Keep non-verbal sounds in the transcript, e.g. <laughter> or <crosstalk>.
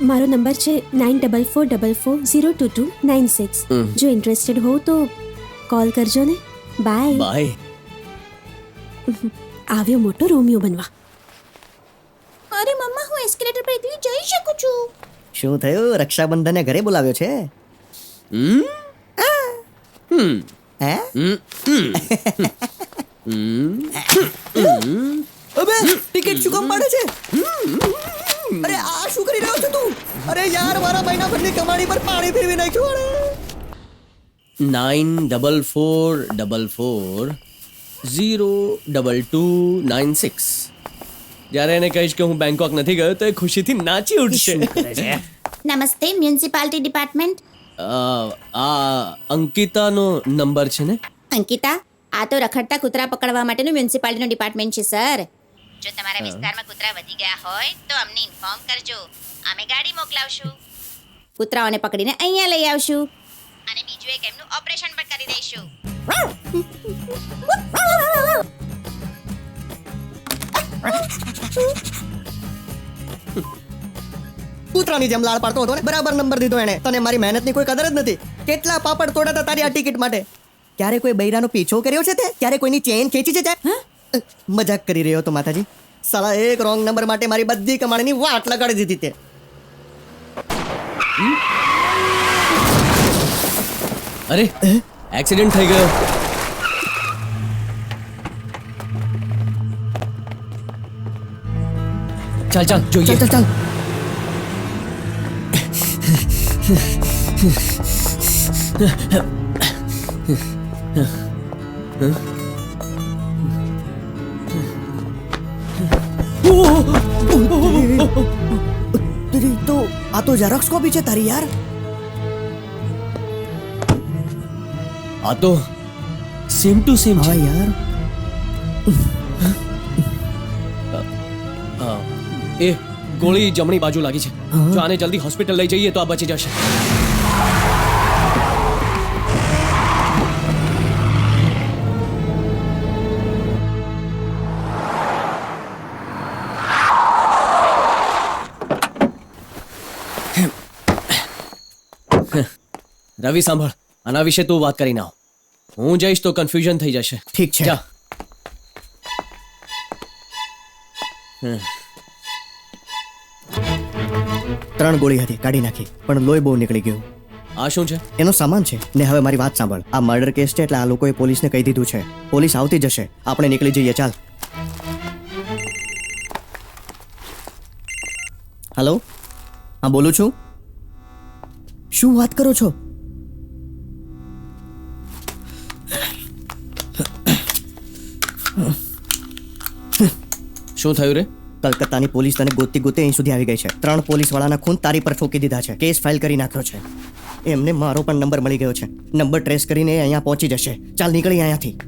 મારો નંબર છે nine double four double four zero two two nine six હમ. જો interested હો તો કોલ કરજો ને. બાય બાય આવ્યો મોટો રોમિયો બનવા. અરે મમ્મા હું એસ્કેલેટર પર એકલી જઈ શકું છું? શું થયું? રક્ષાબંધને ઘરે બોલાવ્યો છે? હમ? હમ. હે? હમ. હમ. <laughs> અબે ટિકિટ શું કામ પાડે છે? અરે આ શું કરી રહ્યો છે તું? અરે યાર મારા મહિના ભરની કમાણી પર પાણી ફેરવી નાખ્યું અરે. Nine double four double four zero double two nine six. જ્યારે એને કહીશ કે હું બેંકોક નથી ગયો તો એ ખુશીથી નાચી ઉઠશે. નમસ્તે મ્યુનિસિપાલિટી ડિપાર્ટમેન્ટ. આ અંકિતાનો નંબર છે ને? અંકિતા આ તો રખડતા કૂતરા પકડવા માટેનું મ્યુનિસિપાલિટીનું ડિપાર્ટમેન્ટ છે સર. જો તમારા વિસ્તારમાં કૂતરા વધી ગયા હોય તો અમને ઇન્ફોર્મ કરજો. અમે ગાડી મોકલાવશું. કૂતરાઓને પકડીને અહીંયા લઈ આવશું. અને બીજું એક એમનું ઓપરેશન પણ કરી દઈશું. કૂતરાની જેમ લાળ પાડતો હતો ને બરાબર નંબર દીધો એને તને મારી મહેનતની કોઈ કદર જ નથી. કેટલા પાપડ તોડાતા તારી આ ટિકિટ માટે? ક્યારે કોઈ બૈરાનો પીછો કર્યો છે તે? ક્યારે કોઈની ચેન ખેંચી છે તે મજાક કરી રહ્યો હતો માતાજી. સાલા એક રોંગ નંબર માટે મારી બધી કમાણીની વાટ લગાડી દીધી તે. અરે એક્સિડન્ટ થઈ ગયો. ચાલ ચાલ જોઈએ. ચાલ ચાલ ચાલ. તો આ તો ઝેરોક્સ કોપી છે તારી યાર. આ તો સેમ ટુ સેમ હા યાર. એ ગોળી જમણી બાજુ લાગી છે. જો આને જલ્દી હોસ્પિટલ લઈ જઈએ તો આ બચી જશે. રવિ સાંભળ આના વિશે તું વાત કરીને આવ હું જઈશ તો કન્ફ્યુઝન થઈ જશે. ઠીક છે. જા. ત્રણ ગોળી હતી કાઢી નાખી પણ લોહી બહુ નીકળી ગયું. આ શું છે? એનો સામાન છે. ને હવે મારી વાત સાંભળ. આ મર્ડર કેસ છે એટલે આ લોકોએ પોલીસને કહી દીધું છે. પોલીસ આવતી જશે. આપણે નીકળી જઈએ ચાલ. હલો હા બોલું છું? શું વાત કરો છો? શું થયું રે? કલકત્તાની પોલીસ તને ગોતી ગોતે અહીં સુધી આવી ગઈ છે. ત્રણ પોલીસ વાળાના ખૂન તારી પર ઠોકી દીધા છે. કેસ ફાઇલ કરી નાખ્યો છે. એમને મારો પણ નંબર મળી ગયો છે. નંબર ટ્રેસ કરીને અહીંયા પહોંચી જશે. ચાલ નીકળી અહીંયાથી.